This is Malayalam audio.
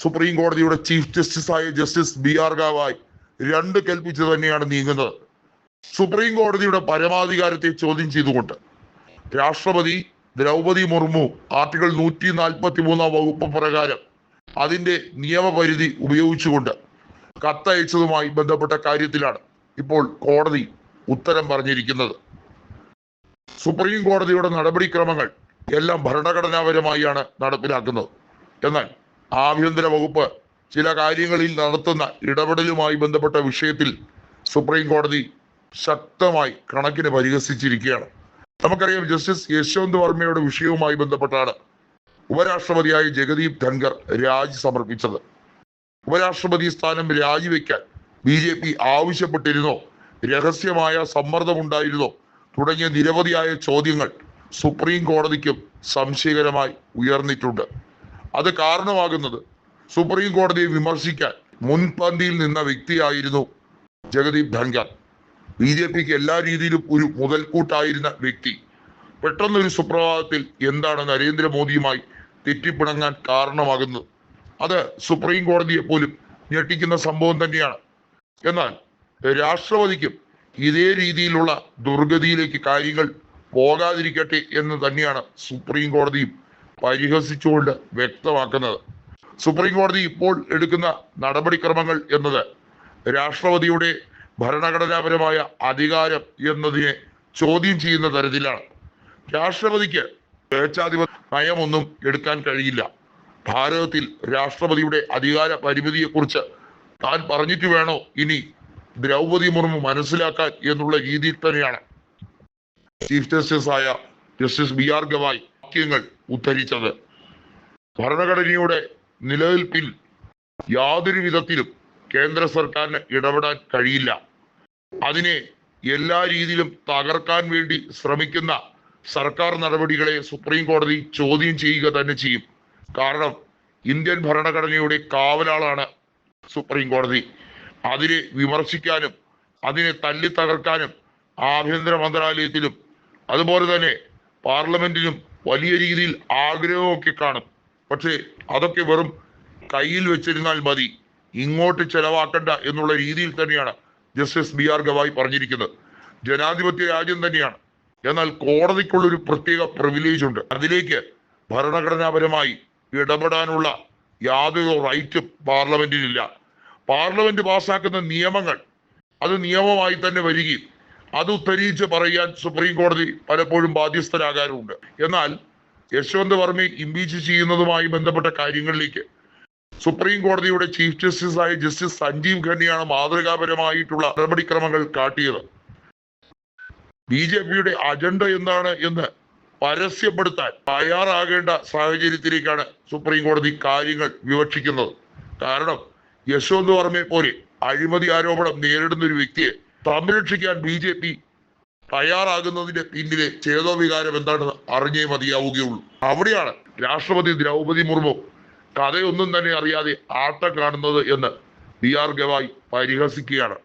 സുപ്രീം കോടതിയുടെ ചീഫ് ജസ്റ്റിസ് ആയ ജസ്റ്റിസ് ബി ആർ ഗവായ് രണ്ട് കൽപ്പിച്ച് തന്നെയാണ് നീങ്ങുന്നത്. സുപ്രീം കോടതിയുടെ പരമാധികാരത്തെ ചോദ്യം ചെയ്തുകൊണ്ട് രാഷ്ട്രപതി ദ്രൗപതി മുർമു ആർട്ടിക്കിൾ നൂറ്റി നാൽപ്പത്തി മൂന്നാം വകുപ്പ് പ്രകാരം അതിന്റെ നിയമപരിധി ഉപയോഗിച്ചുകൊണ്ട് കത്തയച്ചതുമായി ബന്ധപ്പെട്ട കാര്യത്തിലാണ് ഇപ്പോൾ കോടതി ഉത്തരം പറഞ്ഞിരിക്കുന്നത്. സുപ്രീം കോടതിയുടെ നടപടിക്രമങ്ങൾ എല്ലാം ഭരണഘടനാപരമായാണ് നടപ്പിലാക്കുന്നത്. എന്നാൽ ആഭ്യന്തര വകുപ്പ് ചില കാര്യങ്ങളിൽ നടത്തുന്ന ഇടപെടലുമായി ബന്ധപ്പെട്ട വിഷയത്തിൽ സുപ്രീം കോടതി ശക്തമായി കണക്കിന് പരിഹസിച്ചിരിക്കുകയാണ്. നമുക്കറിയാം ജസ്റ്റിസ് യശ്വന്ത് വർമ്മയുടെ വിഷയവുമായി ബന്ധപ്പെട്ടാണ് ഉപരാഷ്ട്രപതിയായ ജഗദീപ് ധൻഖർ രാജി സമർപ്പിച്ചത്. ഉപരാഷ്ട്രപതി സ്ഥാനം രാജിവെക്കാൻ ബി ജെ പി ആവശ്യപ്പെട്ടിരുന്നോ? രഹസ്യമായ സമ്മർദ്ദമുണ്ടായിരുന്നോ? തുടങ്ങിയ നിരവധിയായ ചോദ്യങ്ങൾ സുപ്രീം കോടതിക്കും സംശയകരമായി ഉയർന്നിട്ടുണ്ട്. അത് കാരണമാകുന്നത്. സുപ്രീം കോടതിയെ വിമർശിക്കാൻ മുൻപന്തിയിൽ നിന്ന വ്യക്തിയായിരുന്നു ജഗദീപ് ധൻഖർ ബി ജെ പിക്ക് എല്ലാ രീതിയിലും ഒരു മുതൽക്കൂട്ടായിരുന്ന വ്യക്തി. പെട്ടെന്ന് പെട്ടെന്നൊരു സുപ്രഭാതത്തിൽ എന്താണ് നരേന്ദ്രമോദിയുമായി തെറ്റിപ്പിണങ്ങാൻ കാരണമാകുന്നത്? അത് സുപ്രീം കോടതിയെ പോലും ഞെട്ടിക്കുന്ന സംഭവം തന്നെയാണ്. എന്നാൽ രാഷ്ട്രപതിക്കും ഇതേ രീതിയിലുള്ള ദുർഗതിയിലേക്ക് കാര്യങ്ങൾ പോകാതിരിക്കട്ടെ എന്ന് തന്നെയാണ് സുപ്രീം കോടതിയും പരിഹസിച്ചുകൊണ്ട് വ്യക്തമാക്കുന്നത്. സുപ്രീം കോടതി ഇപ്പോൾ എടുക്കുന്ന നടപടിക്രമങ്ങൾ എന്നത് രാഷ്ട്രപതിയുടെ ഭരണഘടനാപരമായ അധികാരം എന്നതിനെ ചോദ്യം ചെയ്യുന്ന തരത്തിലാണ്. രാഷ്ട്രപതിക്ക് സ്വേച്ഛാധിപത്യ നയമൊന്നും എടുക്കാൻ കഴിയില്ല. ഭാരതത്തിൽ രാഷ്ട്രപതിയുടെ അധികാര പരിമിതിയെക്കുറിച്ച് താൻ പറഞ്ഞിട്ട് വേണോ? ഇനി ദ്രൗപതി മുർമു മനസ്സിലാക്കാൻ എന്നുള്ള രീതിയിൽ തന്നെയാണ്. ചീഫ് ജസ്റ്റിസ് ആയ ജസ്റ്റിസ് ബി ആർ ഗവായ് വാക്യങ്ങൾ ഉദ്ധരിച്ചത്. ഭരണഘടനയുടെ നിലനിൽപ്പിൽ യാതൊരു വിധത്തിലും കേന്ദ്ര സർക്കാരിന് ഇടപെടാൻ കഴിയില്ല. അതിനെ എല്ലാ രീതിയിലും തകർക്കാൻ വേണ്ടി ശ്രമിക്കുന്ന സർക്കാർ നടപടികളെ സുപ്രീം കോടതി ചോദ്യം ചെയ്യുക തന്നെ ചെയ്യും. കാരണം ഇന്ത്യൻ ഭരണഘടനയുടെ കാവലാളാണ് സുപ്രീം കോടതി. അതിനെ വിമർശിക്കാനും അതിനെ തല്ലി തകർക്കാനും ആഭ്യന്തര മന്ത്രാലയത്തിലും അതുപോലെ തന്നെ പാർലമെന്റിലും വലിയ രീതിയിൽ ആഗ്രഹമൊക്കെ കാണും. പക്ഷേ അതൊക്കെ വെറും കയ്യിൽ വെച്ചിരുന്നാൽ മതി. ഇങ്ങോട്ട് ചെലവാക്കണ്ട എന്നുള്ള രീതിയിൽ തന്നെയാണ് ജസ്റ്റിസ് ബി ആർ ഗവായി പറഞ്ഞിരിക്കുന്നത്. ജനാധിപത്യ രാജ്യം തന്നെയാണ്. എന്നാൽ കോടതിക്കുള്ള ഒരു പ്രത്യേക പ്രിവിലേജ് ഉണ്ട്. അതിലേക്ക് ഭരണഘടനാപരമായി ഇടപെടാനുള്ള യാതൊരു റൈറ്റും പാർലമെന്റിനില്ല. പാർലമെന്റ് പാസ്സാക്കുന്ന നിയമങ്ങൾ അത് നിയമമായി തന്നെ വരികയും അത് ഉത്തരീച്ച് പറയാൻ സുപ്രീം കോടതി പലപ്പോഴും ബാധ്യസ്ഥരാകാറുണ്ട് എന്നാൽ യശ്വന്ത് വർമ്മയെ ഇംപീച്ച് ചെയ്യുന്നതുമായി ബന്ധപ്പെട്ട കാര്യങ്ങളിലേക്ക് സുപ്രീം കോടതിയുടെ ചീഫ് ജസ്റ്റിസ് ജസ്റ്റിസായ ജസ്റ്റിസ് സഞ്ജീവ് ഖന്നയാണ് മാതൃകാപരമായിട്ടുള്ള നടപടിക്രമങ്ങൾ കാട്ടിയത്. ബി ജെ പിയുടെ അജണ്ട എന്താണ് എന്ന് പരസ്യപ്പെടുത്താൻ തയ്യാറാകേണ്ട സാഹചര്യത്തിലേക്കാണ് സുപ്രീം കോടതി കാര്യങ്ങൾ വിവക്ഷിക്കുന്നത്. കാരണം യശോന്ത് വർമ്മയെ പോലെ അഴിമതി ആരോപണം നേരിടുന്ന ഒരു വ്യക്തിയെ സംരക്ഷിക്കാൻ ബി ജെ പി തയ്യാറാകുന്നതിന്റെ പിന്നിലെ ചേതോവികാരം എന്താണെന്ന് അറിഞ്ഞേ മതിയാവുകയുള്ളൂ. അവിടെയാണ് രാഷ്ട്രപതി ദ്രൗപതി മുർമു കഥയൊന്നും തന്നെ അറിയാതെ ആട്ടം കാണുന്നത് എന്ന് ബി ആർ ഗവായ് പരിഹസിക്കുകയാണ്.